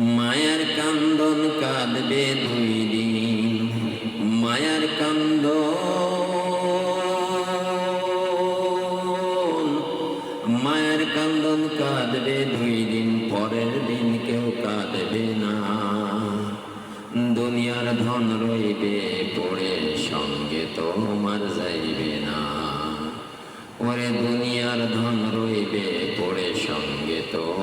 মায়ার কান্দন কাঁদবে দুই দিন। মায়ার কান্দন। মায়ের কান্দন কাঁদবে দুই দিন, পরের দিন কেউ কাঁদবে না। দুনিয়ার ধন রইবে, পড়ে সঙ্গে তোমার যাইবে না। ওরে দুনিয়ার ধন রইবে, পড়ে সঙ্গে তোমার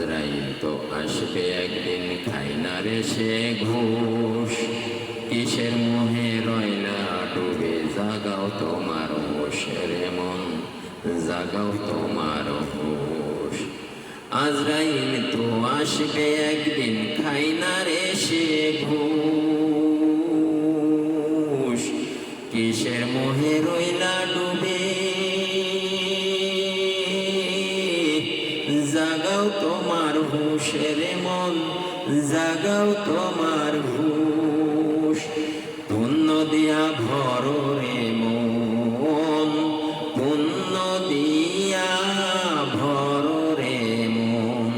আজরাইল তো আসবে একদিন খাই না রে সে ঘুষ। কিসের মোহে রয়লা ডুবে? জাগাও তোমার হোসের মন, জাগাও তোমার হোস আজরাইল তো আসবে একদিন খাই হুশের মন জাগাও তোমার হুশ। পুণ্য দিয়া ভর রে মন পুণ্য দিয়া ভর রে মন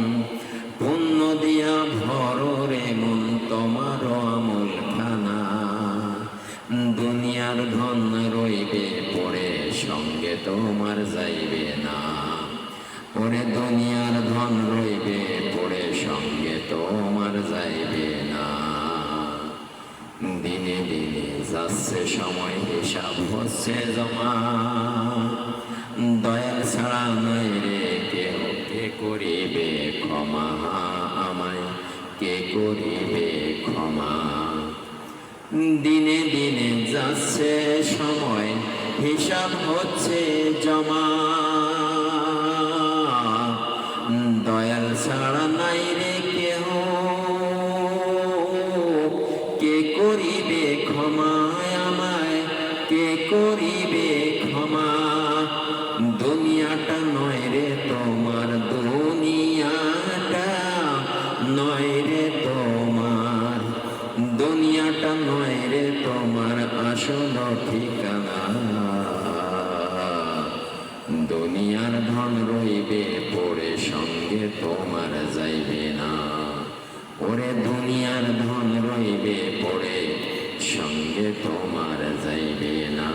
পুণ্য দিয়া ভর রে মন তোমার আমল খানা। দুনিয়ার ধন রইবে পড়ে সঙ্গে তোমার যাইবে না। ওরে দুনিয়ার ধন রইবে, পড়ে সঙ্গে তোমার যাইবে না। দিনে দিনে যাচ্ছে সময়, হিসাব হচ্ছে জমা। দয়াল ছাড়া নাই রে কেউ কে করিবে ক্ষমা? আমায় কে করিবে ক্ষমা? দিনে দিনে যাচ্ছে সময়, হিসাব হচ্ছে জমা। করিবে ক্ষমা আমায় কে করিবে ক্ষমা? দুনিয়াটা নয় রে তোমার, দুনিয়াটা নয় রে তোমার। দুনিয়াটা নয় রে তোমার আসল ঠিকানা। দুনিয়ার ধন রইবে, পড়ে সঙ্গে তোমার যাইবে না। ওরে দুনিয়ার ধন তোমার যাইবে না।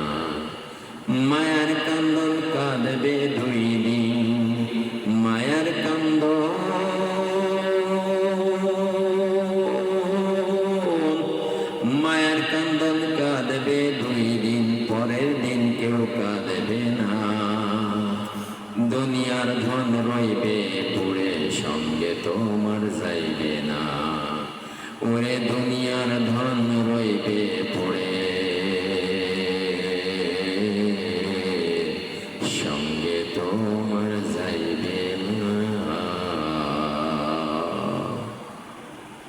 মায়ার কান্দন কাঁদবে দুই দিন। মায়ার কান্দন। মায়ের কান্দন কাঁদবে দুই দিন। পরের দিন কেউ কাঁদবে না। দুনিয়ার ধন রইবে পড়ে সঙ্গে তোমার যাইবে না। ওরে দুনিয়ার ধন তোমার